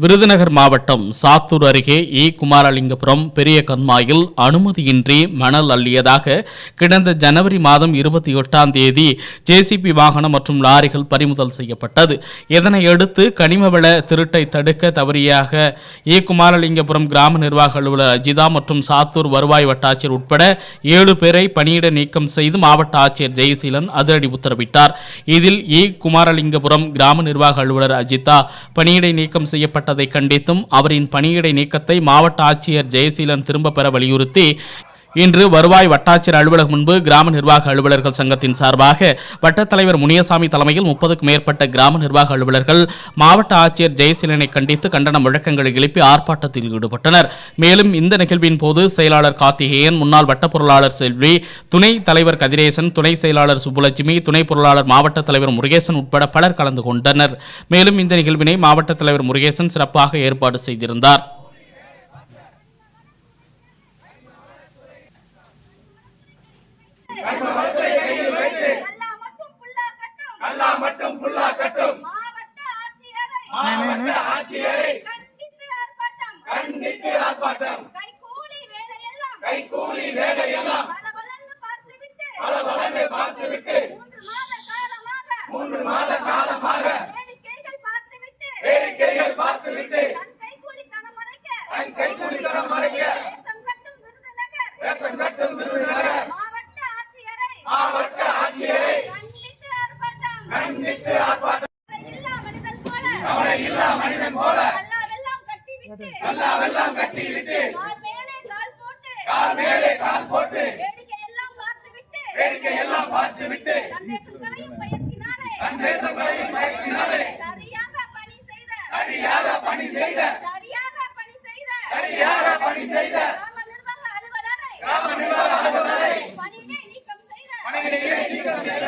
விருதுநகர் மாவட்டம் சாத்தூர் அருகே இ. குமாரலிங்கபுரம் பெரிய கண்மாயில் அனுமதியின்றி மணல் அள்ளியதாக கிடந்த ஜனவரி மாதம் இருபத்தி எட்டாம் தேதி ஜேசிபி வாகனம் மற்றும் லாரிகள் பறிமுதல் செய்யப்பட்டது. இதனையடுத்து கனிமவள திருட்டை தடுக்க தவறியாக இ. குமாரலிங்கபுரம் கிராம நிர்வாக அலுவலர் அஜிதா மற்றும் சாத்தூர் வருவாய் வட்டாட்சியர் உட்பட ஏழு பேரை பணியிட நீக்கம் செய்து மாவட்ட ஆட்சியர் ஜெயசீலன் அதிரடி உத்தரவிட்டார். இதில் இ. குமாரலிங்கபுரம் கிராம நிர்வாக அலுவலர் அஜிதா பணியிடை நீக்கம் செய்யப்பட்ட செய்யப்பட்டதை கண்டித்தும் அவரின் பணியிடை நீக்கத்தை மாவட்ட ஆட்சியர் ஜெயசீலன் திரும்பப் பெற வலியுறுத்தி இன்று வருவாய் வட்டாட்சியர் அலுவலகம் முன்பு கிராம நிர்வாக அலுவலர்கள் சங்கத்தின் சார்பாக வட்டத் தலைவர் முனியசாமி தலைமையில் முப்பதுக்கும் மேற்பட்ட கிராம நிர்வாக அலுவலர்கள் மாவட்ட ஆட்சியர் ஜெயசீலனை கண்டித்து கண்டன முழக்கங்களை எழுப்பி ஆர்ப்பாட்டத்தில் ஈடுபட்டனர். மேலும் இந்த நிகழ்வின் போது செயலாளர் கார்த்திகேயன் முன்னாள் வட்ட பொருளாளர் செல்வி துணை தலைவர் கதிரேசன் துணை செயலாளர் சுப்புலட்சுமி துணை பொருளாளர் மாவட்ட தலைவர் முருகேசன் உட்பட பலர் கலந்து கொண்டனர். மேலும் இந்த நிகழ்வினை மாவட்ட தலைவர் முருகேசன் சிறப்பாக ஏற்பாடு செய்திருந்தார். கல்லா மட்டும் புல்லா கட்டும் மாவட்ட ஆட்சியரை கண்டித்து ஆர்ப்பாட்டம் ஆர்ப்பாட்டம் கைகூலி வேலையெல்லாம் வேலையெல்லாம் பலபலன்னு பார்த்துவிட்டு மூன்று மாத காலமாக வேடிக்கைகள் பார்த்துவிட்டு தன் கைகூலி தனம் மறைக்க. தன் கைகூலி தனம் மறைக்க தேசம் கட்டும் விருதுநகர். முன்னிட்டு ஆர்ப்பாட்டம். அவனை இல்லா மனிதன் போல. கல்லாவெல்லாம் கட்டி விட்டு கால் மேலே கால் போட்டு. வேடிக்கை எல்லாம் பார்த்து விட்டு கண்டேசங்களையும் மயக்கினாலே சரியாக பணி செய்த. சரியாக பணி செய்த. கிராம நிர்வாக அலுவலரை பணியிடை நீக்கம் செய்த.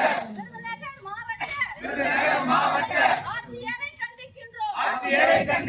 i'm